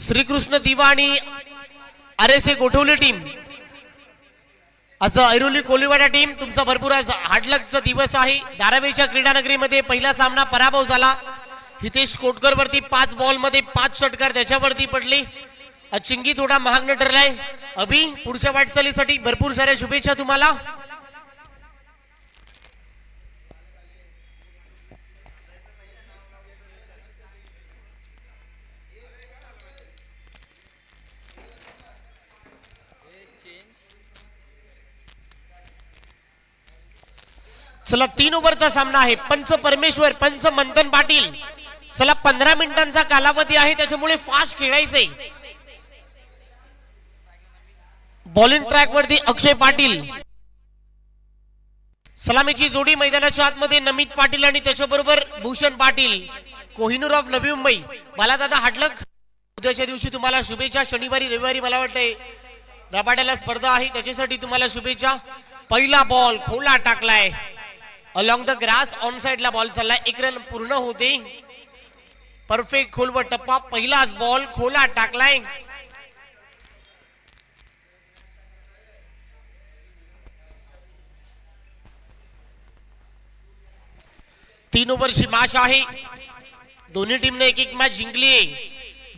श्रीकृष्ण दिवा आणि R S A Gothivali team. असं Airoli Koliwada team तुमचा भरपूर आज हाडलकचा दिवस आहे. धारावीच्या क्रीडानगरीमध्ये पहिला सामना पराभव झाला. हितेश कोटकर वरती पाच बॉलमध्ये पाच षटकार त्याच्यावरती पडले. चिंगी थोडा महागणं ठरलाय. अभि पुढच्या वाटचालीसाठी भरपूर साऱ्या शुभेच्छा तुम्हाला. चला तीन ओव्हरचा सामना आहे. पंच परमेश्वर पंच मंथन पाटील. चला पंधरा मिनिटांचा कालावधी आहे त्याच्यामुळे फास्ट खेळायचंय. बॉलिंग ट्रॅक वरती अक्षय पाटील. सलामीची जोडी मैदानाच्या आतमध्ये नमित पाटील आणि त्याच्याबरोबर भूषण पाटील. कोहिनूर ऑफ नवी मुंबई. मला दादा हाडलक उद्याच्या दिवशी तुम्हाला शुभेच्छा. शनिवारी रविवारी मला वाटतंय रबाड्याला स्पर्धा आहे. त्याच्यासाठी तुम्हाला शुभेच्छा. पहिला बॉल खोला टाकलाय. अलॉंग द ग्रास ऑन साइडला बॉल चाललाय एक रन पूर्ण होते परफेक्ट खोल व टप्पा पहिलाच बॉल खोला टाकलाय तीन ओव्हरची मॅच आहे. दोन्ही टीमने एक एक मॅच जिंकली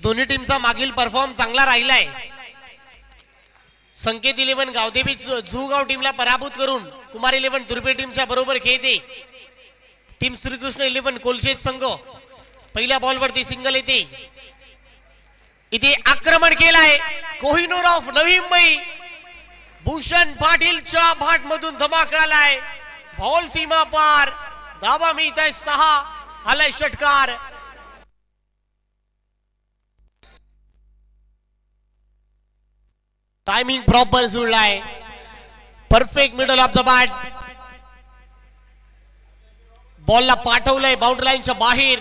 दोन्ही टीमचा मागील परफॉर्म चांगला राहिलाय. संकेत इलेव्हन गावदेवी झुगाव टीमला पराभूत करून कुमार इलेव्हन दुर्बे टीमच्या बरोबर खेळते. टीम श्रीकृष्ण इलेव्हन कोलशेत संघ. पहिल्या बॉलवरती सिंगल येते. इथे आक्रमण केलाय. कोहिनूर ऑफ नवी मुंबई भूषण पाटीलच्या भाट मधून धमाका आलाय. सीमा पार. धाबा मिळत आहे सहा. आलाय षटकार. Timing proper जुळलाय perfect middle of the bat बॉलला पाठवलंय बाउंड्री लाईनच्या बाहेर.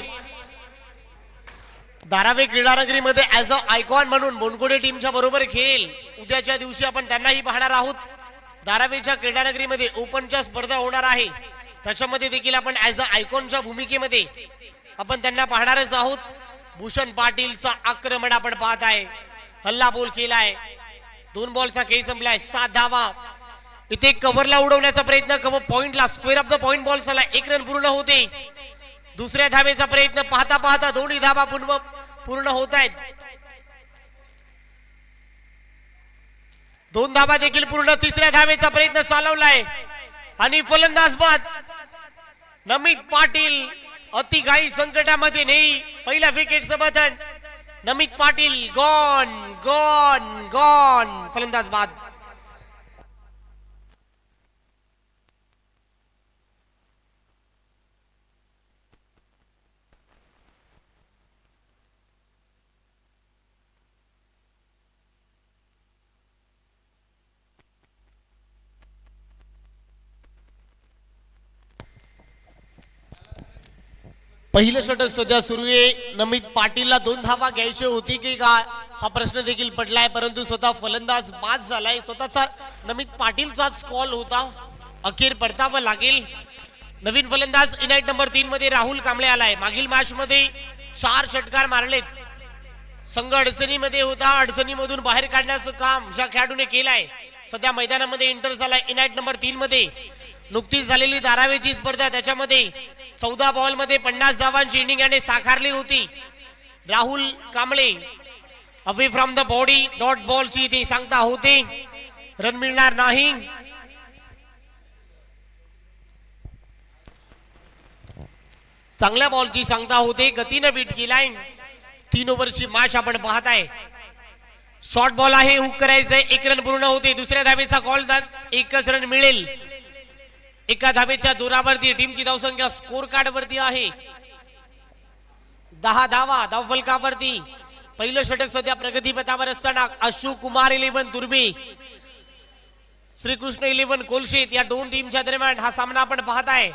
धारावी क्रीडानगरीमध्ये ऍज अ आयकॉन म्हणून बोनकोडे टीमच्या बरोबर खेळ. उद्याच्या दिवशी आपण त्यांनाही पाहणार आहोत. धारावीच्या क्रीडानगरीमध्ये ओपनच्या स्पर्धा होणार आहे. त्याच्यामध्ये देखील आपण ऍज अ आयकॉनच्या भूमिकेमध्ये आपण त्यांना पाहणारच आहोत. भूषण पाटीलचा आक्रमण आपण पाहत आहे हल्ला बोल केलाय. दोन बॉलचा खेळ संपलाय सात धावा इथे कव्हरला उडवण्याचा प्रयत्न कव्हर पॉइंटला square of the point ball झाला. एक रन पूर्ण होते. दुसऱ्या धावेचा प्रयत्न पाहता पाहता दोन्ही धावा पूर्ण पूर्ण होत आहेत. दोन धावा देखील पूर्ण तिसऱ्या धावेचा प्रयत्न चालवलाय. आणि फलंदाज बाद नमित पाटील अति घाई संकटामध्ये नेई. पहिल्या विकेटचं समाधान Namit Patil gone gone gone फलंदाज बाद. पहिलं षटक सध्या सुरू आहे. नमित पाटीलला दोन धावा घ्यायची होती की काय? हा प्रश्न देखील पडलाय परंतु स्वतः फलंदाज बाद झालाय. स्वतःचा नमित पाटीलचाच कॉल होता. अखेर परतावं लागेल. नवीन फलंदाज इनाईट नंबर तीन मध्ये राहुल कांबळे आलाय. मागील मॅच मध्ये चार षटकार मारलेत. संघ अडचणीमध्ये होता. अडचणीमधून बाहेर काढण्याचं काम ज्या खेळाडूने केलंय सध्या मैदानामध्ये एंटर झालाय. इनाईट नंबर तीन मध्ये नुकतीच झालेली धारावीची स्पर्धा त्याच्यामध्ये चौदा बॉलमध्ये पन्नास धावांची इनिंग याने साकारली होती. Rahul Kamble away from the body dot बॉलची ती सांगता होते. रन मिळणार नाही. चांगल्या बॉलची सांगता होते. गतीनं बीट केलाय. तीन ओव्हरची मॅच आपण पाहत आहे शॉर्ट बॉल आहे. हुक करायचंय. एक रन पूर्ण होते. दुसऱ्या धावेचा कॉल एकच रन मिळेल. एका धावेच्या जोरावरती टीमची धावसंख्या स्कोर कार्ड वरती आहे. दहा धावा धाव फलकावरती पहिलं षटक सध्या प्रगतीपथावर असताना अशोक कुमार इलेव्हन दुर्बे. श्रीकृष्ण इलेव्हन कोलशेत या दोन टीमच्या दरम्यान हा सामना आपण पाहत आहे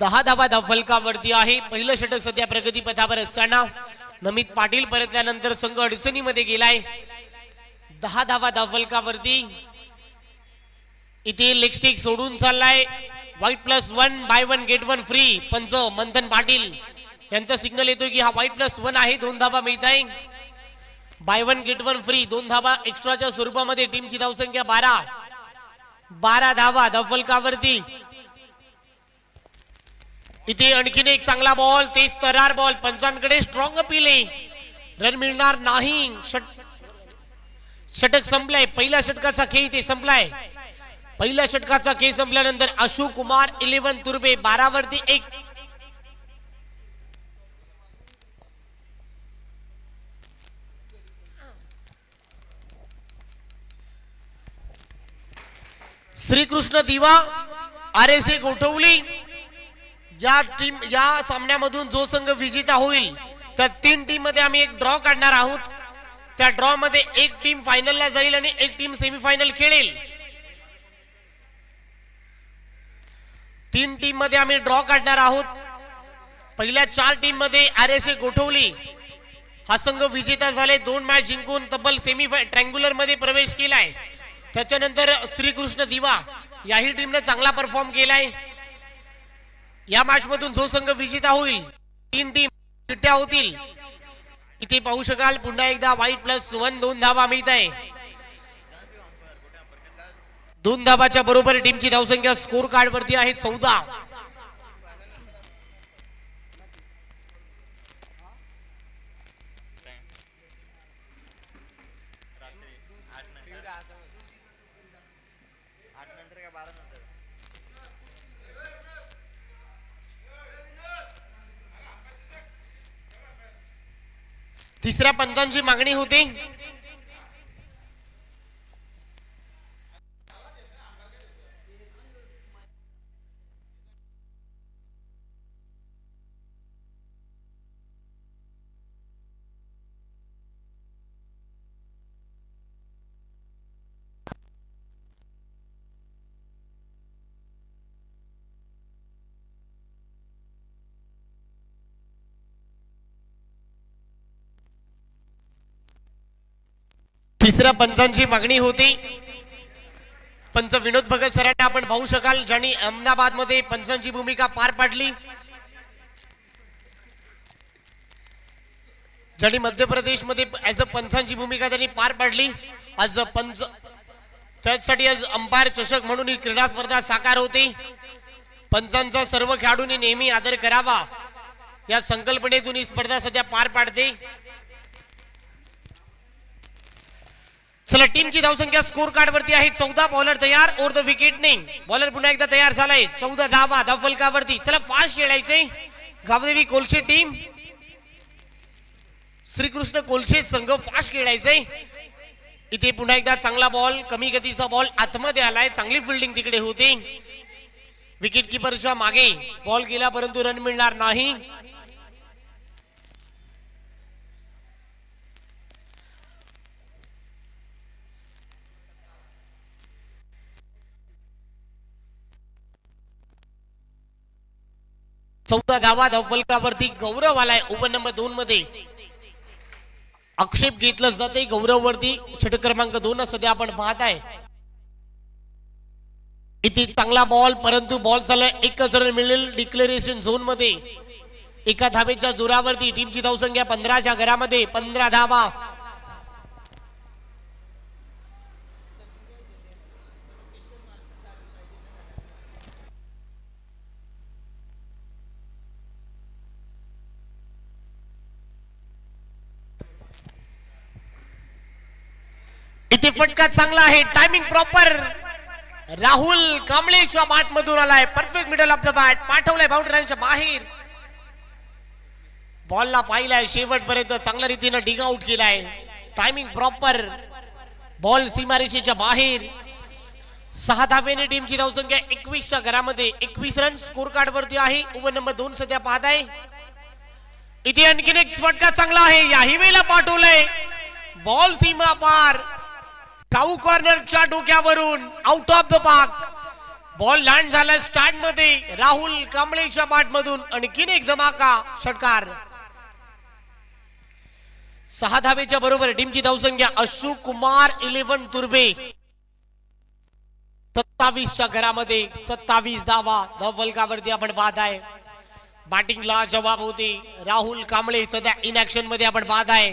दहा धावा धाव फलकावरती आहे. पहिलं षटक सध्या प्रगतीपथावर असताना नमित पाटील परतल्यानंतर संघ अडचणीमध्ये गेलाय. दहा धावा धावलकावरती. इथे लिपस्टिक सोडून चाललाय. Wide plus one buy one get one free पंच मंथन पाटील यांचा सिग्नल येतोय की हा व्हाईट प्लस वन आहे दोन धाबा मिळत आहे buy one get one free दोन धाबा एक्स्ट्राच्या स्वरूपामध्ये टीमची धावसंख्या बारा. बारा धावा धवलकावरती. इथे आणखीन एक चांगला बॉल तेच तरार बॉल पंचांकडे स्ट्रॉंग अपील आहे. रन मिळणार नाही. षट षटक संपलाय पहिल्या षटकाचा खेळ इथे संपलाय. पहिल्या षटकाचा खेळ संपल्यानंतर अशोक कुमार इलेव्हन तुर्बे बारावरती एक. श्रीकृष्ण दिवा आर एस ए गोठवली. या टीम या सामन्यामधून जो संघ विजेता होईल त्या तीन टीममध्ये आम्ही एक ड्रॉ काढणार आहोत. त्या ड्रॉ मध्ये एक टीम फायनलला जाईल आणि एक टीम सेमीफायनल खेळेल. तीन टीममध्ये आम्ही ड्रॉ काढणार आहोत. पहिल्या चार टीममध्ये आर एस ए गोठवली. हा संघ विजेता झाले दोन मॅच जिंकून तब्बल सेमी ट्रँग्युलरमध्ये प्रवेश केलाय. त्याच्यानंतर श्रीकृष्ण दिवा याही टीमने चांगला परफॉर्म केलाय. या मॅच मधून जो संघ विजेता होईल तीन टीम चिट्ट्या होतील. इथे पाहू शकाल पुन्हा एकदा व्हाईट प्लस वन दोन धावा मिळत आहे. दोन धाबाच्या बरोबर टीमची धावसंख्या स्कोर कार्ड वरती आहे चौदा आठ नंतर का बारा नंतर तिसऱ्या पंचांची मागणी होती. तिसऱ्या पंचांची मागणी होती. पंच विनोद भगत सरांना आपण पाहू शकाल ज्यांनी अहमदाबादमध्ये पंचांची भूमिका पार पाडली. ज्यांनी मध्य प्रदेशमध्ये ऍज अ पंचांची भूमिका त्यांनी पार पाडली. आज पंच त्यासाठी आज अंपायर चषक म्हणून ही क्रीडा स्पर्धा साकार होते. पंचांचा सर्व खेळाडूंनी नेहमी आदर करावा. या संकल्पनेतून ही स्पर्धा सध्या पार पाडते. चला टीमची धावसंख्या स्कोर कार्ड वरती आहे. चौदा बॉलर तयार. ओर द विकेट नाही. बॉलर पुन्हा एकदा तयार झालाय. चौदा धावा धावफलकावरती चला फास्ट खेळायचंय गावदेवी कोलशे टीम श्रीकृष्ण कोलशे संघ फास्ट खेळायचंय इथे पुन्हा एकदा चांगला बॉल कमी गतीचा बॉल आतमध्ये आलाय. चांगली फिल्डिंग तिकडे होते. विकेट किपरच्या मागे. बॉल गेला परंतु रन मिळणार नाही. चौदा धावा धावफलकावरती गौरव आलाय. ओव्हर नंबर दोन मध्ये. आक्षेप घेतलं जाते गौरव वरती षटक क्रमांक दोन सध्या आपण पाहत आहे इथे चांगला बॉल परंतु बॉल चालला एकच रन मिळेल डिक्लेरेशन झोनमध्ये. एका धावेच्या जोरावरती टीमची धावसंख्या पंधराच्या घरामध्ये. पंधरा धावा. इथे फटका चांगला आहे. टायमिंग प्रॉपर राहुल कांबळेच्या बॅट मधून आलाय. Perfect middle of the bat पाठवलाय बाउंड्रीच्या बाहेर. बॉलला पाहिलाय. शेवटपर्यंत चांगल्या रीतीनं डिग आउट केलाय. टायमिंग प्रॉपर बॉल सीमारेषेच्या बाहेर. सहा धावेने टीमची धावसंख्या एकवीसच्या घरामध्ये. एकवीस रन स्कोर कार्ड वरती आहे. ओव्हर नंबर दोन सध्या पाहत आहे इथे आणखीन एक फटका चांगला आहे. याही वेळेला पाठवलंय. बॉल सीमा पार. काऊ कॉर्नरच्या डोक्यावरून out of the park ball land झाला स्टँडमध्ये. राहुल कांबळेच्या बाट मधून आणखीन एक धमाका? षटकार. सहा धावेच्या बरोबर टीमची धावसंख्या. अशोक कुमार इलेव्हन तुर्बे सत्तावीसच्या घरामध्ये सत्तावीस धावा. धावफलकावरती आपण पाहत आहे बॅटिंगला जवाब होते. राहुल कांबळे सध्या इन ऍक्शनमध्ये आपण पाहत आहे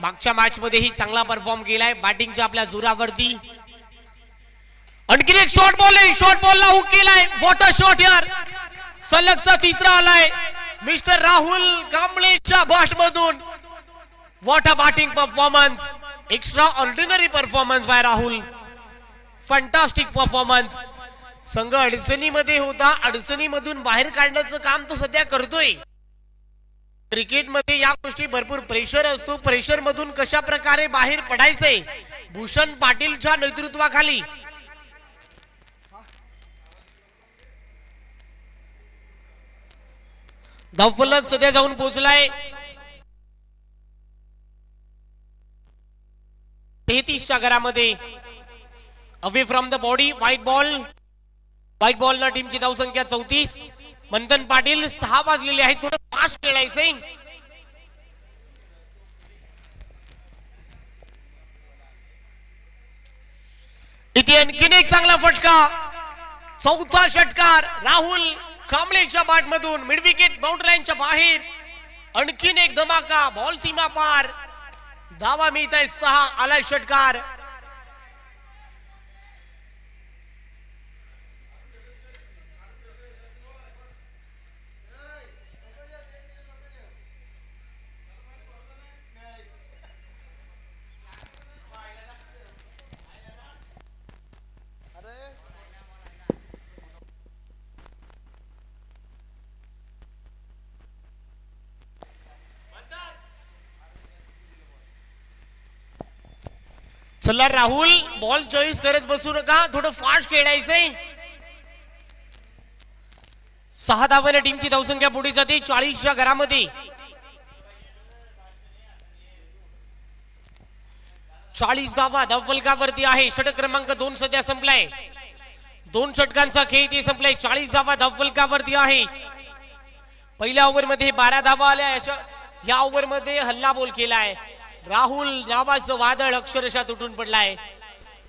मागच्या मॅच मध्येही चांगला परफॉर्म केलाय. बॅटिंगच्या आपल्या जोरावरती. आणखीन एक शॉर्ट बॉल आहे. शॉर्ट बॉलला हुक केलाय. वॉटर शॉट यार. सलगचा तिसरा आलाय. मिस्टर राहुल कांबळेच्या बॅट मधून what a batting performance extraordinary performance by Rahul. Fantastic performance संघ अडचणीमध्ये होता. अडचणीमधून बाहेर काढण्याचं काम तो सध्या करतोय. क्रिकेटमध्ये या गोष्टी भरपूर प्रेशर असतो. प्रेशर मधून कशा प्रकारे बाहेर पडायचंय भूषण पाटीलच्या नेतृत्वाखाली. धावफलक सध्या जाऊन पोहोचलाय. तेहतीसच्या घरामध्ये. Away from the body white ball. White ball ना टीमची धावसंख्या चौतीस. मंथन पाटील सहा वाजलेले आहेत. थोडं फास्ट खेळायचंय इथे आणखीन एक चांगला फटका. चौथा षटकार राहुल कांबळेच्या बाट मधून मिडविकेट बाउंड्रीच्या बाहेर. आणखीन एक धमाका बॉल सीमा पार. धावा मिळत आहे सहा आलाय षटकार. चला राहुल बॉल चॉईस करत बसू नका. थोडं फास्ट खेळायचंय. सहा धावाने टीमची धावसंख्या पुढे जाते. चाळीसच्या घरामध्ये. चाळीस धावा धावफलकावरती आहे. षटक क्रमांक दोन सध्या संपलाय. दोन षटकांचा खेळ ते संपलाय. चाळीस धावा धावफलकावरती आहे. पहिल्या ओव्हरमध्ये बारा धावा आल्या. याच्या या ओव्हरमध्ये हल्ला बोल केलाय. राहुल नावाचं वादळ अक्षरशः तुटून पडलाय.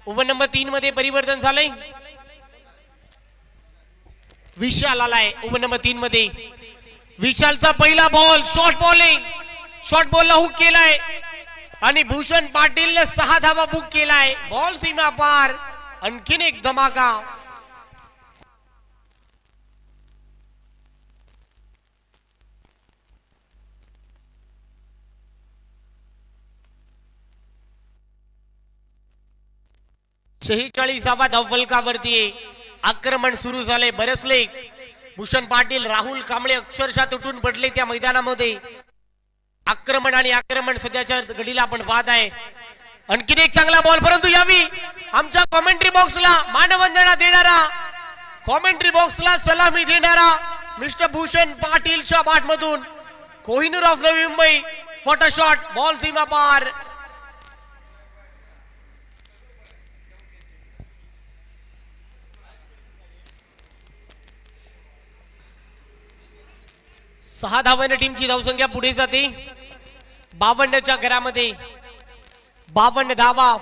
ओव्हर नंबर तीन मध्ये परिवर्तन झालंय. विशाल आलाय उभं नंबर तीन मध्ये. विशालचा पहिला बॉल शॉर्ट बॉलिंग शॉर्ट बॉलला हुक केलाय. आणि भूषण पाटील सहा धावा बुक केलाय. बॉल सीमा पार. आणखीन एक धमाका. शेहेचाळीसावा धावफलकावरती आक्रमण सुरू झाले बरसले भूषण पाटील राहुल कांबळे अक्षरशः तुटून पडले त्या मैदानामध्ये. आक्रमण आणि आक्रमण सध्याच्या घडीला आपण पाहत आहे. आणखीन एक चांगला बॉल परंतु यावी. आमच्या कॉमेंट्री बॉक्सला मानवंदना देणारा कॉमेंट्री बॉक्सला सलामी देणारा मिस्टर भूषण पाटीलच्या बाट मधून कोहिनूर ऑफ नवी मुंबई फोटोशॉट बॉल सीमा पार सहा धावाने टीमची धावसंख्या पुढे जाते. बावन्नच्या घरामध्ये बावन्न धावा.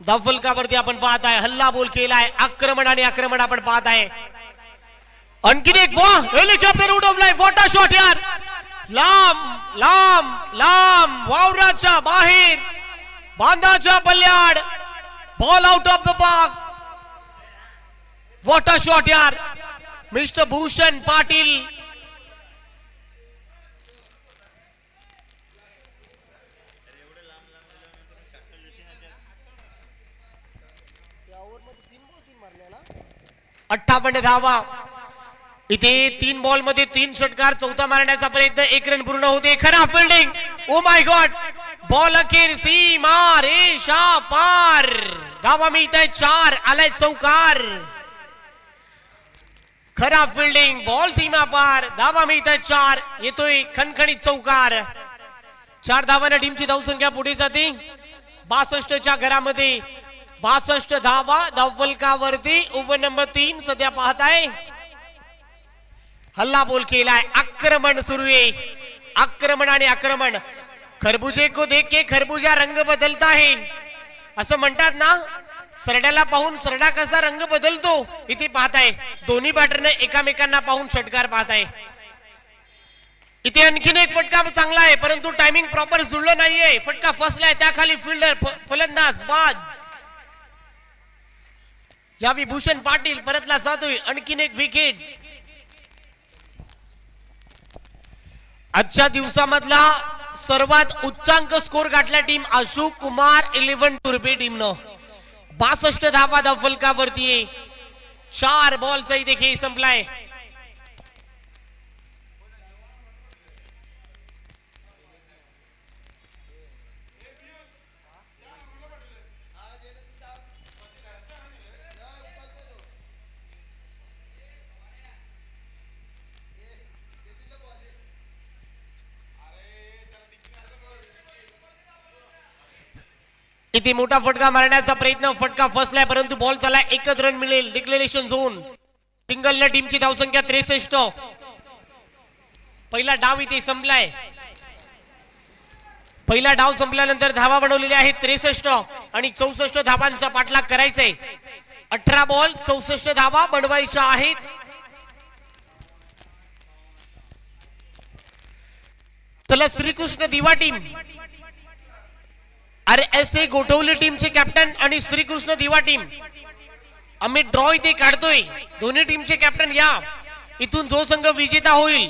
धावफलकावरती आपण पाहत आहे हल्ला बोल केलाय आक्रमण आणि आक्रमण आपण पाहत आहे आणखीन एक वा हेलिकॉप्टर उडवलाय वॉटर शॉट यार. लांब लांब लांब वावराच्या बाहेर. बांधाच्या Pallyad ball out of the park what a shot यार. मिस्टर भूषण पाटील अठ्ठावन्न धावा. इथे तीन बॉलमध्ये तीन षटकार चौथा मारण्याचा प्रयत्न एक रन पूर्ण होते. खरा fielding oh my God ball अखेर सीमा रेषा पार. धावा मिळत आहे चार आलाय चौकार. खरा फिल्डिंग बॉल सीमा पार. धावा मिळत आहे चार. येतोय खणखणीत चौकार. चार धावाने टीमची धावसंख्या पुढे जाते. बासष्टच्या घरामध्ये बासष्ट धावा धावफलकावरती ओव्हर नंबर तीन सध्या पाहताय. हल्ला बोल केलाय. आक्रमण सुरू आहे. आक्रमण आणि आक्रमण. खरबुजे को देख के खरबुजा रंग बदलता है. असं म्हणतात ना सरड्याला पाहून सरडा कसा रंग बदलतो इथे पाहताय. दोन्ही बॅटरने एकामेकांना पाहून षटकार पाहताय. इथे आणखीन एक फटका चांगला आहे परंतु टायमिंग प्रॉपर जुळलं नाहीये. फटका फसलाय त्याखाली फिल्डर फलंदाज बाद. या विभूषण पाटील परतला साधोय आणखीन एक विकेट आजच्या दिवसामधला सर्वात उच्चांक स्कोर गाठला टीम अशोक कुमार इलेव्हन तुर्बे टीमनं. बासष्ट धावा धाव चार बॉलचा इथे खेळ संपलाय. इथे मोठा फटका मारण्याचा प्रयत्न फटका फसलाय परंतु बॉल चाला एकच रन मिळेल. डिक्लेरेशन झोन सिंगल न टीमची धावसंख्या त्रेसष्ट. पहिला डाव इथे संपलाय. पहिला डाव संपल्यानंतर धावा बनवलेली आहेत त्रेसष्ट आणि चौसष्ट धावांचा पाठलाग करायचाय. अठरा बॉल चौसष्ट धावा बनवायच्या आहेत. चला श्रीकृष्ण दिवा टीम अरे एस ए गोठवली टीमचे कॅप्टन आणि श्रीकृष्ण दिवा टीम आम्ही ड्रॉ इथे काढतोय. दोन्ही टीमचे कॅप्टन या. इथून जो संघ विजेता होईल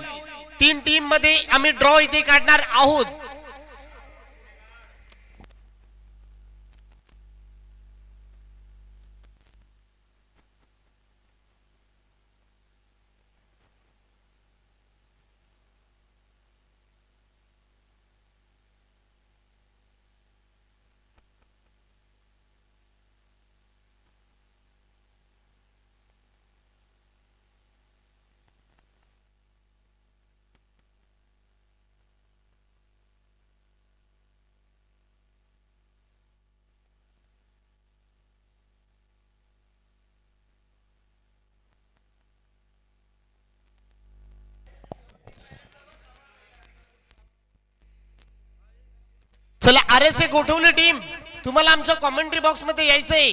तीन टीममध्ये आम्ही ड्रॉ इथे काढणार आहोत. चला R S A Gothivali team तुम्हाला आमच्या कॉमेंट्री बॉक्समध्ये यायचंय.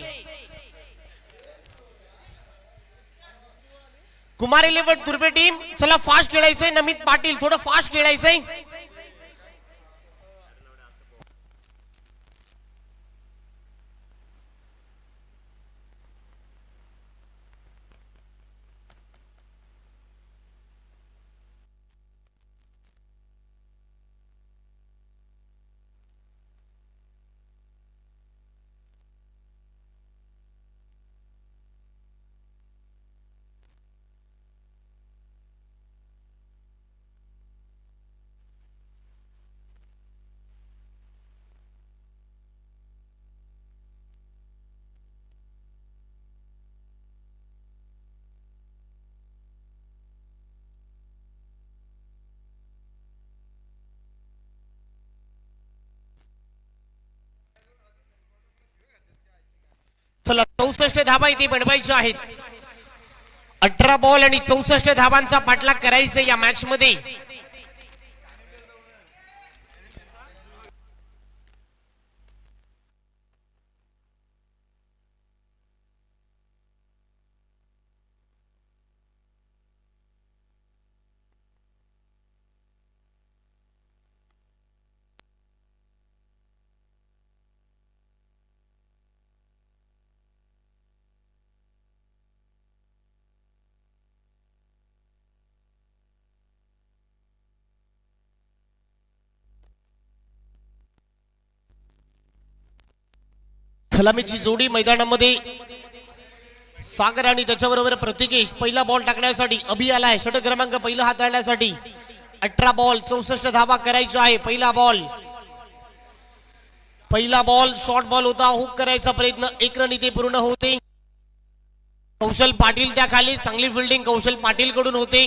कुमार इलेव्हन दुर्बे टीम चला फास्ट खेळायचंय. नमित पाटील थोडं फास्ट खेळायचंय. चला चौसष्ट धाबा इथे बनवायच्या आहेत. अठरा बॉल आणि चौसष्ट धाबांचा पाठलाग करायचा या मॅच मध्ये. सलामीची जोडी मैदानामध्ये. सागर आणि त्याच्याबरोबर प्रतिकेश पहिला बॉल टाकण्यासाठी अभि आलाय षटक क्रमांक पहिला हाताळण्यासाठी अठरा बॉल चौसष्ट धावा करायचा आहे पहिला बॉल पहिला बॉल शॉर्ट बॉल होता हुक करायचा प्रयत्न एक रन इथे पूर्ण होते. कौशल पाटील त्या खाली चांगली फिल्डिंग कौशल पाटील कडून होते.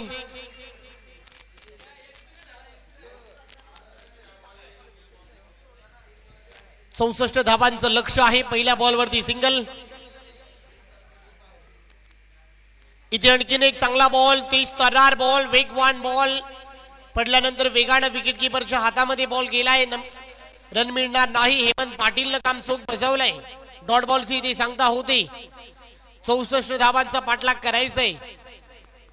चौसष्ट धाबांचं लक्ष आहे पहिल्या बॉलवरती सिंगल. इथे आणखीन एक चांगला बॉल तीस तरार बॉल वेगवान बॉल. पडल्यानंतर वेगानं विकेट किपरच्या हातामध्ये बॉल गेलाय. रन मिळणार नाही. हेमंत पाटीलनं काम चोख बसवलंय डॉट बॉलची इथे सांगता होते. चौसष्ट धाबांचा पाठलाग करायचंय.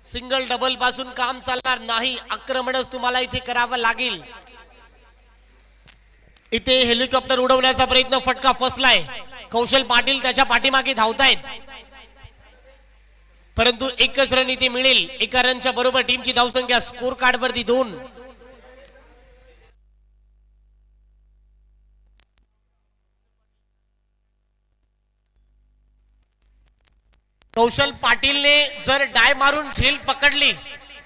सिंगल डबलपासून काम चालणार नाही. आक्रमणच तुम्हाला इथे करावं लागेल. इथे हेलिकॉप्टर उडवण्याचा प्रयत्न फटका फसलाय. कौशल पाटील त्याच्या पाठीमागे धावतायत. परंतु एकच रन इथे मिळेल. एका रनच्या बरोबर टीमची धावसंख्या स्कोर कार्ड वरती दोन. कौशल पाटीलने जर डाय मारून झेल पकडली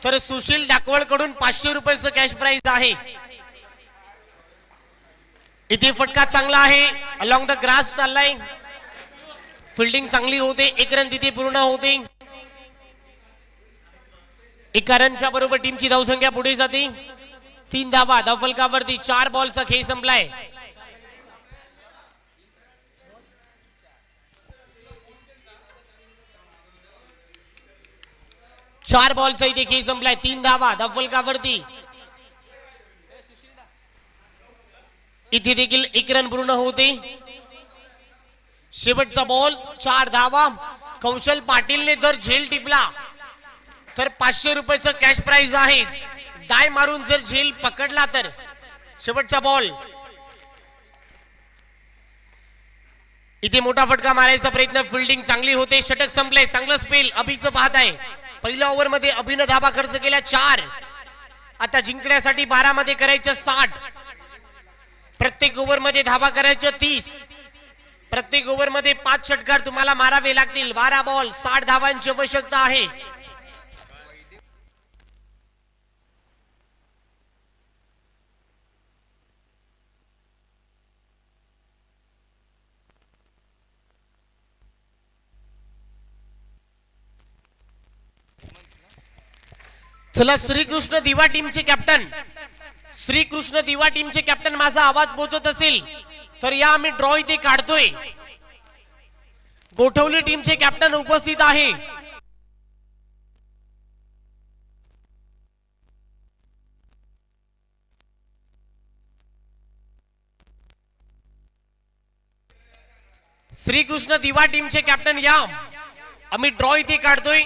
तर सुशील डाकवळकडून पाचशे रुपयाचं कॅश प्राइज आहे. इथे फटका चांगला आहे. अलॉंग द ग्रास चाललाय. फिल्डिंग चांगली होते. एक रन तिथे पूर्ण होते. एका रनच्या बरोबर टीमची धावसंख्या पुढे जाते. तीन धावा. धावफलकावरती चार बॉलचा खेळ संपलाय. चार बॉलचा इथे खेळ संपलाय. तीन धावा. धावफलकावरती इथे देखील एक रन पूर्ण होते. शेवटचा बॉल चार धावा. कौशल पाटीलने जर झेल टिपला तर पाचशे रुपयाचं कॅश प्राइज आहे. डाय मारून जर झेल पकडला तर शेवटचा बॉल इथे मोठा फटका मारायचा प्रयत्न फिल्डिंग चांगली होते. षटक संपले चांगलं स्पेल अभिचं पाहत आहे. पहिल्या ओव्हरमध्ये अभिनं धाबा खर्च केला चार. आता जिंकण्यासाठी बारा मध्ये करायचं साठ. प्रत्येक ओव्हरमध्ये धाबा करायचं तीस. प्रत्येक ओव्हरमध्ये पाच षटकार तुम्हाला मारावे लागतील. बारा बॉल साठ धावांची आवश्यकता आहे. चला श्रीकृष्ण दिवा टीमचे कॅप्टन श्रीकृष्ण दिवा टीमचे कॅप्टन माझा आवाज पोहोचत असेल तर या आम्ही ड्रॉ इथे काढतोय. गोठवली टीमचे कॅप्टन उपस्थित आहे. श्रीकृष्ण दिवा टीमचे कॅप्टन या. आम्ही ड्रॉ इथे काढतोय.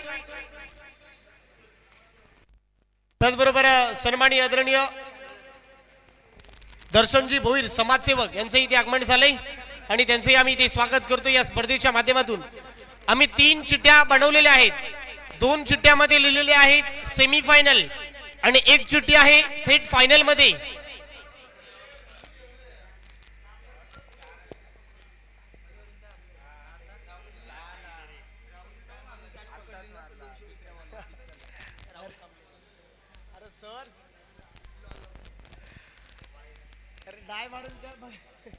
त्याचबरोबर सन्मानी आदरणीय दर्शनजी भोईर समाजसेवक यांचंही इथे आगमन झालंय. आणि त्यांचंही आम्ही इथे स्वागत करतो या स्पर्धेच्या माध्यमातून. आम्ही तीन चिठ्ठ्या बनवलेल्या आहेत. दोन चिठ्ठ्यामध्ये लिहिलेले आहेत सेमीफायनल आणि एक चिठ्ठी आहे थेट फायनलमध्ये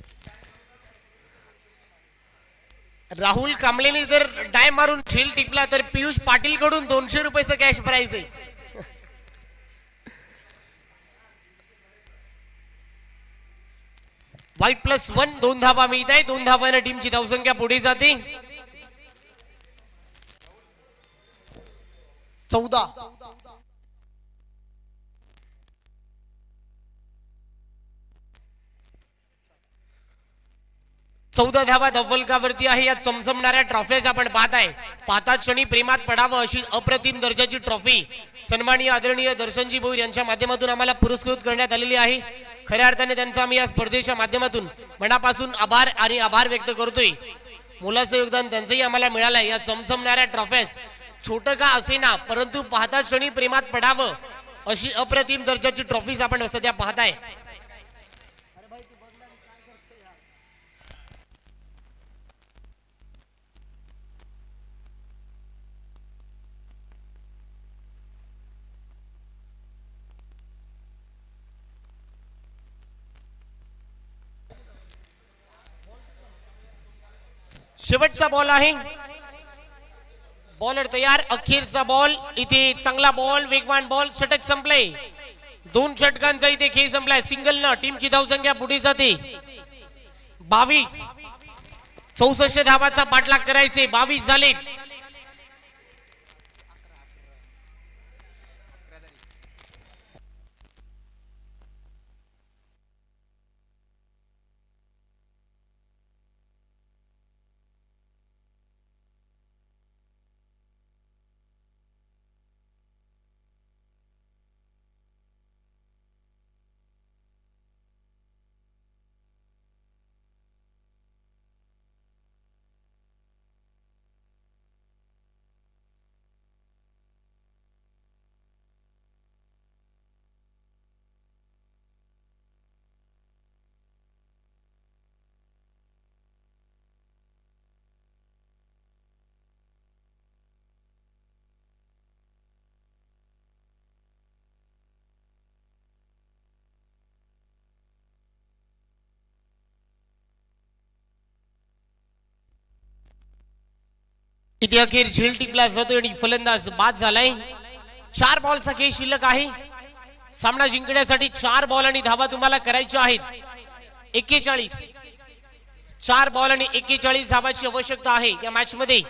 राहुल कांबळेने जर डाय मारून झेल टिपला तर पियुष पाटील कडून दोनशे रुपयाचं कॅश प्राइज आहे. व्हाईट प्लस वन दोन धाबा मिळत आहे. दोन धाबाने टीमची धावसंख्या पुढे जाते. चौदा. चौदा धावा धवलकावरती आहे. या चमचमणाऱ्या ट्रॉफीज आपण पाहत आहे. पाहताच क्षणी प्रेमात पडावं अशी अप्रतिम दर्जाची ट्रॉफी सन्माननीय आदरणीय दर्शनजी भोईर यांच्या माध्यमातून आम्हाला पुरस्कृत करण्यात आलेली आहे. खऱ्या अर्थाने त्यांचा आम्ही या स्पर्धेच्या माध्यमातून मनापासून आभार आणि आभार व्यक्त करतोय. मुलाचं योगदान त्यांचंही आम्हाला मिळालंय. या चमचमणाऱ्या ट्रॉफेस छोटं का असेना परंतु पाहताच क्षणी प्रेमात पडावं अशी अप्रतिम दर्जाची ट्रॉफीज आपण सध्या पाहत आहे. शेवटचा बॉल आहे. बॉलर तयार अखेरचा बॉल इथे चांगला बॉल वेगवान बॉल षटक संपले दोन षटकांचा इथे खेळ संपलाय. सिंगल न टीमची धावसंख्या पुढे जाते. बावीस. चौसष्ट धावाचा पाठलाग करायचे. बावीस झाले. इथे अखेर झेल टिपला जातोय आणि फलंदाज बाद झालाय. चार बॉलचा खेळ शिल्लक आहे. सामना जिंकण्यासाठी चार बॉल आणि धावा तुम्हाला करायच्या आहेत. एक्केचाळीस चार बॉल आणि एक्केचाळीस धावाची आवश्यकता आहे या मॅच मध्ये.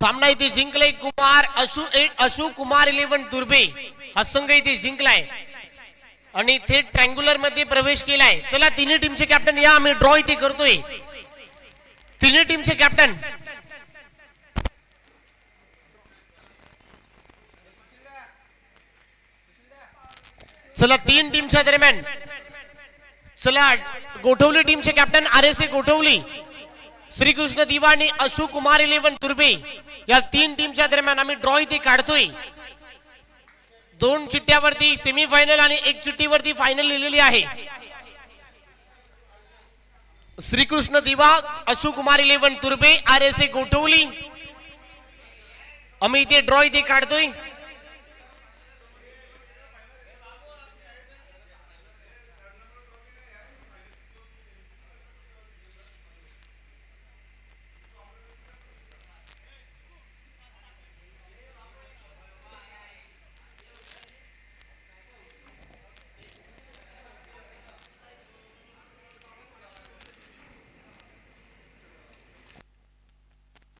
सामना इथे जिंकलाय कुमार अशु अशु कुमार इलेव्हन दुर्बे. हा संघ इथे जिंकलाय. आणि थेट ट्रँग्युलरमध्ये प्रवेश केलाय. चला तिन्ही टीमचे कॅप्टन या आम्ही ड्रॉ इथे करतोय. तिन्ही टीमचे कॅप्टन चला तीन टीमच्या दरम्यान. चला गोठवली टीमचे captain R S A Gothivali. Shrikrishna Diva आणि अशोक कुमार इलेव्हन तुर्बे या तीन टीमच्या दरम्यान आम्ही ड्रॉ इथे काढतोय. दोन चिट्ट्यावरती सेमीफायनल आणि एक चिट्टीवरती फायनल लिहिलेली आहे. श्रीकृष्ण दिवा Ashok Kumar eleven तुर्बे R S A Gothivali. आम्ही इथे ड्रॉ इथे काढतोय.